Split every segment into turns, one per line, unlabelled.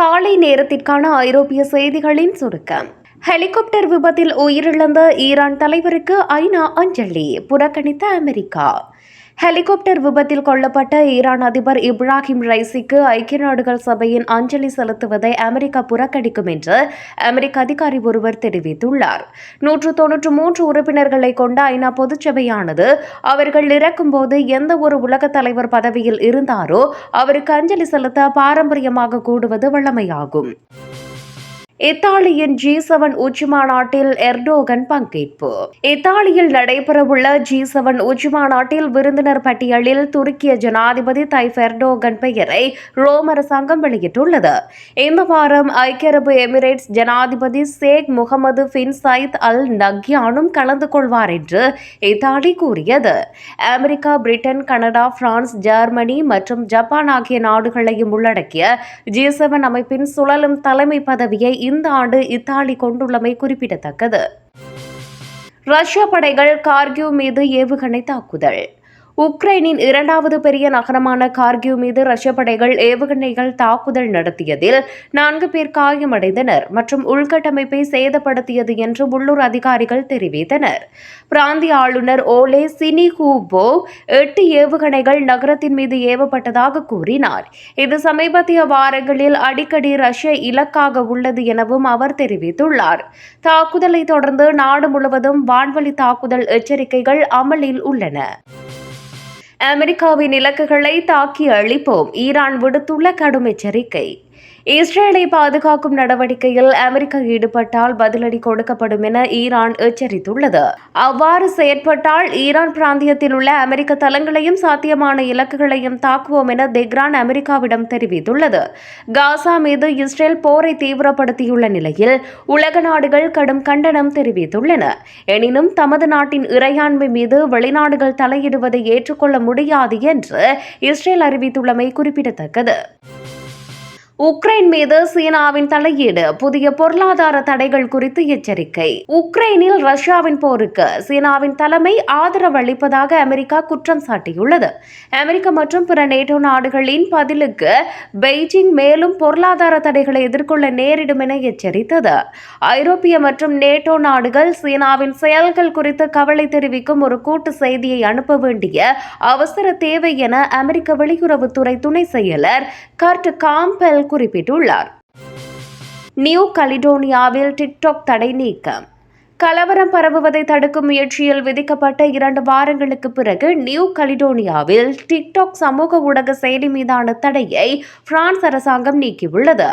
காலை நேரத்திற்கான ஐரோப்பிய செய்திகளின் சுருக்கம் ஹெலிகாப்டர் விபத்தில் உயிரிழந்த ஈரான் தலைவருக்கு ஐநா அஞ்சலி புறக்கணித்த அமெரிக்கா ஹெலிகாப்டர் விபத்தில் கொல்லப்பட்ட ஈரான் அதிபர் இப்ராஹிம் ரைசிக்கு ஐக்கிய நாடுகள் சபையின் அஞ்சலி செலுத்துவதை அமெரிக்கா புறக்கணிக்கும் என்று அமெரிக்க அதிகாரி ஒருவர் தெரிவித்துள்ளார் நூற்று தொன்னூற்று மூன்று உறுப்பினர்களை கொண்ட ஐநா பொதுச்சபையானது அவர்கள் இறக்கும்போது எந்த ஒரு உலக தலைவர் பதவியில் இருந்தாரோ அவருக்கு அஞ்சலி செலுத்த பாரம்பரியமாக கூடுவது வழமையாகும் இத்தாலியின் ஜி செவன் உச்சி மாநாட்டில் எர்டோகன் பங்கேற்பு இத்தாலியில் நடைபெறவுள்ள ஜி செவன் உச்சி மாநாட்டில் விருந்தினர் பட்டியலில் துருக்கிய ஜனாதிபதி தைஃப் எர்டோகன் பெயரை ரோம் அரசாங்கம் வெளியிட்டுள்ளது இந்த வாரம் ஐக்கிய அரபு எமிரேட்ஸ் ஜனாதிபதி ஷேக் முகமது பின் சயித் அல் நக்யானும் கலந்து கொள்வார் என்று இத்தாலி கூறியது America Britain Canada France Germany மற்றும் ஜப்பான் ஆகிய நாடுகளையும் உள்ளடக்கிய ஜி செவன் அமைப்பின் சுழலும் தலைமை பதவியை இந்த ஆண்டு இத்தாலி கொண்டுள்ளமை குறிப்பிடத்தக்கது ரஷ்ய படைகள் கார்கியூ மீது ஏவுகணை தாக்குதல் உக்ரைனின் இரண்டாவது பெரிய நகரமான கார்கிவ் மீது ரஷ்ய படைகள் ஏவுகணைகள் தாக்குதல் நடத்தியதில் நான்கு பேர் காயமடைந்தனர் மற்றும் உள்கட்டமைப்பை சேதப்படுத்தியது என்று உள்ளூர் அதிகாரிகள் தெரிவித்தனர் பிராந்திய ஆளுநர் ஓலே சினிஹூபோ எட்டு ஏவுகணைகள் நகரத்தின் மீது ஏவப்பட்டதாக கூறினார் இது சமீபத்திய வாரங்களில் அடிக்கடி ரஷ்ய இலக்காக உள்ளது எனவும் அவர் தெரிவித்துள்ளார் தாக்குதலை தொடர்ந்து நாடு முழுவதும் வான்வழி தாக்குதல் எச்சரிக்கைகள் அமலில் உள்ளன அமெரிக்காவின் இலக்குகளை தாக்கி அழிப்போம் ஈரான் விடுத்துள்ள கடும் எச்சரிக்கை இஸ்ரேலை பாதுகாக்கும் நடவடிக்கையில் அமெரிக்கா ஈடுபட்டால் பதிலடி கொடுக்கப்படும் என ஈரான் எச்சரித்துள்ளது அவ்வாறு செயற்பட்டால் ஈரான் பிராந்தியத்தில் உள்ள அமெரிக்க தளங்களையும் சாத்தியமான இலக்குகளையும் தாக்குவோம் என தெஹ்ரான் அமெரிக்காவிடம் தெரிவித்துள்ளது காசா மீது இஸ்ரேல் போரை தீவிரப்படுத்தியுள்ள நிலையில் உலக நாடுகள் கடும் கண்டனம் தெரிவித்துள்ளன எனினும் தமது நாட்டின் இறையாண்மை மீது வெளிநாடுகள் தலையிடுவதை ஏற்றுக்கொள்ள முடியாது என்று இஸ்ரேல் அறிவித்துள்ளமை குறிப்பிடத்தக்கது உக்ரைன் மீது சீனாவின் தலையீடு புதிய பொருளாதார தடைகள் குறித்து எச்சரிக்கை உக்ரைனில் ரஷ்யாவின் போருக்கு சீனாவின் தலைமை ஆதரவு அளிப்பதாக அமெரிக்கா குற்றம் சாட்டியுள்ளது அமெரிக்கா மற்றும் பிற நேட்டோ நாடுகளின் பதிலுக்கு பெய்ஜிங் மேலும் பொருளாதார தடைகளை எதிர்கொள்ள நேரிடும் என எச்சரித்தது ஐரோப்பிய மற்றும் நேட்டோ நாடுகள் சீனாவின் செயல்கள் குறித்து கவலை தெரிவிக்கும் ஒரு கூட்டு செய்தியை அனுப்ப வேண்டிய அவசர தேவை என அமெரிக்க வெளியுறவுத்துறை துணை செயலர் கர்ட் காம்பெல் குறிப்பிட்டுள்ளார் நியூ கலிடோனியாவில் டிக்டாக் தடை நீக்கம் கலவரம் பரவுவதை தடுக்கும் முயற்சியில் விதிக்கப்பட்ட இரண்டு வாரங்களுக்கு பிறகு நியூ கலிடோனியாவில் டிக்டாக் சமூக ஊடக செயலி மீதான தடையை பிரான்ஸ் அரசாங்கம் நீக்கியுள்ளது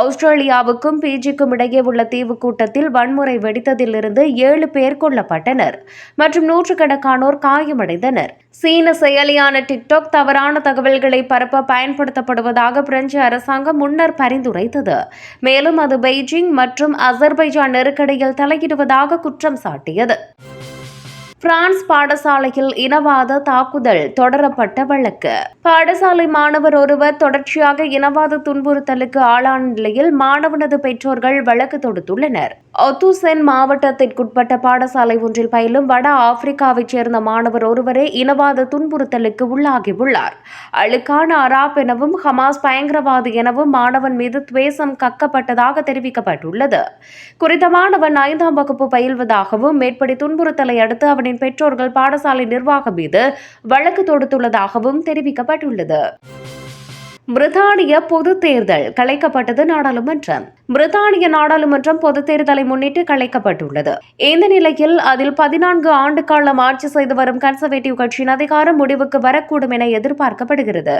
ஆஸ்திரேலியாவுக்கும் பிஜிக்கும் இடையே உள்ள தீவு கூட்டத்தில் வன்முறை வெடித்ததிலிருந்து ஏழு பேர் கொல்லப்பட்டனர் மற்றும் நூற்றுக்கணக்கானோர் காயமடைந்தனர் சீன செயலியான டிக்டாக் தவறான தகவல்களை பரப்ப பயன்படுத்தப்படுவதாக பிரெஞ்சு அரசாங்கம் முன்னர் பரிந்துரைத்தது மேலும் அது பெய்ஜிங் மற்றும் அசர்பைஜான் நெருக்கடியில் தலையிடுவதாக குற்றம் சாட்டியது பிரான்ஸ் பாடசாலையில் இனவாத தாக்குதல் தொடரப்பட்ட வழக்கு பாடசாலை மாணவர் ஒருவர் தொடர்ச்சியாக இனவாத துன்புறுத்தலுக்கு ஆளான நிலையில் மாணவனது பெற்றோர்கள் வழக்கு தொடுத்துள்ளனர் ஒத்துசென் மாவட்டத்திற்குட்பட்ட பாடசாலை ஒன்றில் பயிலும் வட ஆப்பிரிக்காவைச் சேர்ந்த மாணவர் ஒருவரே இனவாத துன்புறுத்தலுக்கு உள்ளாகியுள்ளார் அழுக்கான அராப் எனவும் ஹமாஸ் பயங்கரவாதி எனவும் மாணவன் மீது துவேசம் கக்கப்பட்டதாக தெரிவிக்கப்பட்டுள்ளது குறித்த மாணவன் ஐந்தாம் வகுப்பு பயில்வதாகவும் மேற்படி துன்புறுத்தலை அடுத்து அவன் மாணவனின் பெற்றோர்கள் பாடசாலை நிர்வாகம் மீது வழக்கு தொடுத்துள்ளதாகவும் தெரிவிக்கப்பட்டுள்ளது பிரித்தானிய பொது தேர்தல் கலைக்கப்பட்டது நாடாளுமன்றம் பிரித்தானிய நாடாளுமன்றம் பொது தேர்தலை முன்னிட்டு கலைக்கப்பட்டுள்ளது இந்த நிலையில் அதில் பதினான்கு ஆண்டு காலம் ஆட்சி செய்து வரும் கன்சர்வேட்டிவ் கட்சியின் அதிகாரம் முடிவுக்கு வரக்கூடும் என எதிர்பார்க்கப்படுகிறது